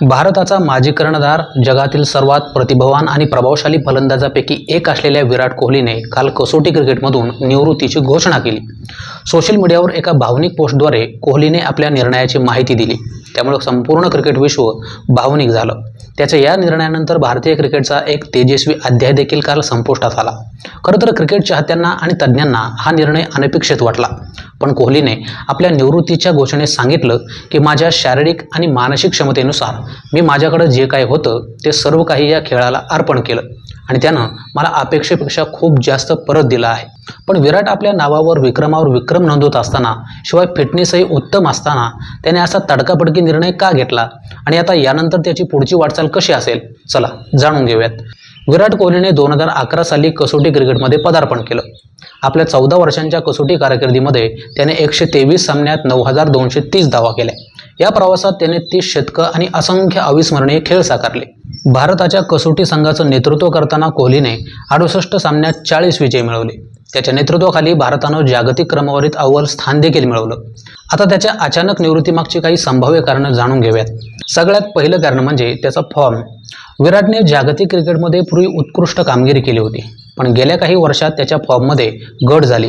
भारताचा माजी कर्णधार जगातील सर्वात प्रतिभावान आणि प्रभावशाली फलंदाजापैकी एक असलेल्या विराट कोहलीने काल कसोटी क्रिकेटमधून निवृत्तीची घोषणा केली. सोशल मीडियावर एका भावनिक पोस्टद्वारे कोहलीने आपल्या निर्णयाची माहिती दिली. त्यामुळे संपूर्ण क्रिकेट विश्व भावनिक झालं. त्याच्या या निर्णयानंतर भारतीय क्रिकेटचा एक तेजस्वी अध्याय देखील काल संपुष्टात आला. खरं तर क्रिकेट चाहत्यांना आणि तज्ज्ञांना हा निर्णय अनपेक्षित वाटला. पण कोहलीने आपल्या निवृत्तीच्या घोषणेत सांगितलं की माझ्या शारीरिक आणि मानसिक क्षमतेनुसार मी माझ्याकडं जे काही होतं ते सर्व काही या खेळाला अर्पण केलं. आणि त्यानं मला अपेक्षेपेक्षा खूप जास्त परत दिलं आहे. पण विराट आपल्या नावावर विक्रमावर विक्रम नोंदवत असताना शिवाय फिटनेसही उत्तम असताना त्याने असा तडकाफडकी निर्णय का घेतला? आणि आता यानंतर त्याची पुढची वाटचाल कशी असेल? चला जाणून घेऊयात. विराट कोहलीने दोन हजार अकरा साली कसोटी क्रिकेटमध्ये पदार्पण केलं. आपल्या चौदा वर्षांच्या कसोटी कारकिर्दीमध्ये त्याने एकशे तेवीस सामन्यात नऊ हजार दोनशे तीस धावा केल्या. या प्रवासात त्याने तीस शतकं आणि असंख्य अविस्मरणीय खेळ साकारले. भारताच्या कसोटी संघाचं नेतृत्व करताना कोहलीने अडुसष्ट सामन्यात चाळीस विजय मिळवले. त्याच्या नेतृत्वाखाली भारतानं जागतिक क्रमवारीत अव्वल स्थान देखील मिळवलं. आता त्याच्या अचानक निवृत्तीमागची काही संभाव्य कारणं जाणून घेऊयात. सगळ्यात पहिलं कारण म्हणजे त्याचा फॉर्म विराटने जागतिक क्रिकेटमध्ये पूर्वी उत्कृष्ट कामगिरी केली होती पण गेल्या काही वर्षात त्याच्या फॉर्ममध्ये घट झाली.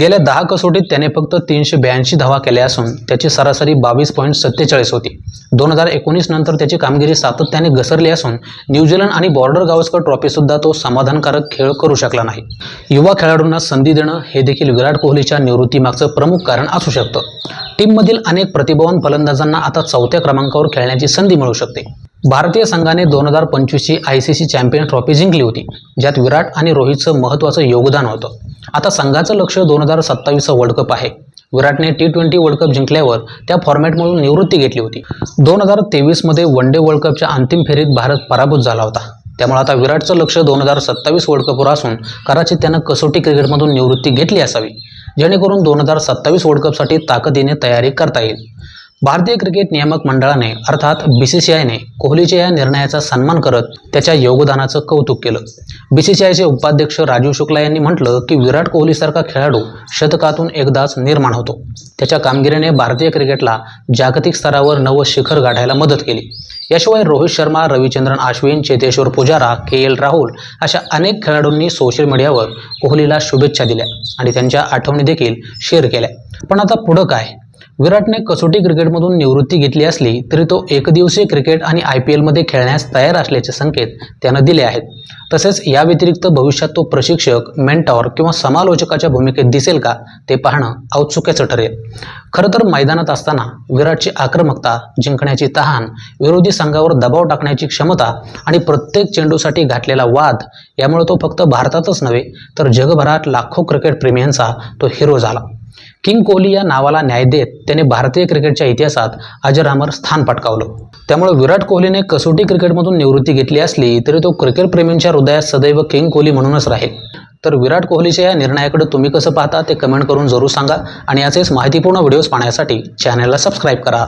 गेल्या दहा कसोटीत त्याने फक्त तीनशे ब्याऐंशी धावा केल्या असून त्याची सरासरी बावीस पॉईंट सत्तेचाळीस होती. दोन हजार एकोणीस नंतर त्याची कामगिरी सातत्याने घसरली असून न्यूझीलंड आणि बॉर्डर गावस्कर ट्रॉफीसुद्धा तो समाधानकारक खेळ करू शकला नाही. युवा खेळाडूंना संधी देणं हे देखील विराट कोहलीच्या निवृत्तीमागचं प्रमुख कारण असू शकतं. टीममधील अनेक प्रतिभावान फलंदाजांना आता चौथ्या क्रमांकावर खेळण्याची संधी मिळू शकते. भारतीय संघाने दोन हजार पंचवीसची I C C champion trophy जिंकली होती ज्यात विराट आणि रोहितचं महत्त्वाचं योगदान होतं. आता संघाचं लक्ष दोन हजार सत्तावीसचं वर्ल्ड कप आहे. विराटने टी ट्वेंटी वर्ल्ड कप जिंकल्यावर त्या फॉर्मॅटमधून निवृत्ती घेतली होती. दोन हजार तेवीसमध्ये वन डे वर्ल्ड कपच्या अंतिम फेरीत भारत पराभूत झाला होता. त्यामुळे आता विराटचं लक्ष दोन हजार सत्तावीस वर्ल्ड कपवर असून कदाचित त्यानं कसोटी क्रिकेटमधून निवृत्ती घेतली असावी जेणेकरून दोन हजार सत्तावीस वर्ल्ड कपसाठी ताकदीने तयारी करता येईल. भारतीय क्रिकेट नियामक मंडळाने अर्थात बी सी सी आयने कोहलीच्या या निर्णयाचा सन्मान करत त्याच्या योगदानाचं कौतुक केलं. बी सी सी आयचे उपाध्यक्ष राजीव शुक्ला यांनी म्हटलं की विराट कोहलीसारखा खेळाडू शतकातून एकदाच निर्माण होतो. त्याच्या कामगिरीने भारतीय क्रिकेटला जागतिक स्तरावर नवं शिखर गाठायला मदत केली. याशिवाय रोहित शर्मा रविचंद्रन अश्विन चेतेश्वर पुजारा के एल राहुल अशा अनेक खेळाडूंनी सोशल मीडियावर कोहलीला शुभेच्छा दिल्या आणि त्यांच्या आठवणी देखील शेअर केल्या. पण आता पुढं काय? विराटने कसोटी क्रिकेटमधून निवृत्ती घेतली असली तरी तो एकदिवसीय क्रिकेट आणि आय पी एलमध्ये खेळण्यास तयार असल्याचे संकेत त्यानं दिले आहेत. तसेच या व्यतिरिक्त भविष्यात तो प्रशिक्षक मेंटॉर किंवा समालोचकाच्या भूमिकेत दिसेल का ते पाहणं औत्सुक्याचं ठरेल. खरं तर मैदानात असताना विराटची आक्रमकता जिंकण्याची तहान विरोधी संघावर दबाव टाकण्याची क्षमता आणि प्रत्येक चेंडूसाठी घातलेला वाद यामुळे तो फक्त भारतातच नव्हे तर जगभरात लाखो क्रिकेट प्रेमियांचा तो हिरो झाला. किंग कोहली या नावाला न्याय देत त्याने भारतीय क्रिकेटच्या इतिहासात अजरामर स्थान पटकावलं. त्यामुळे विराट कोहलीने कसोटी क्रिकेटमधून निवृत्ती घेतली असली तरी तो क्रिकेटप्रेमींच्या हृदयात सदैव किंग कोहली म्हणूनच राहील. तर विराट कोहलीच्या या निर्णयाकडे तुम्ही कसं पाहता ते कमेंट करून जरूर सांगा आणि असेच माहितीपूर्ण व्हिडिओज पाहण्यासाठी चॅनलला सबस्क्राईब करा.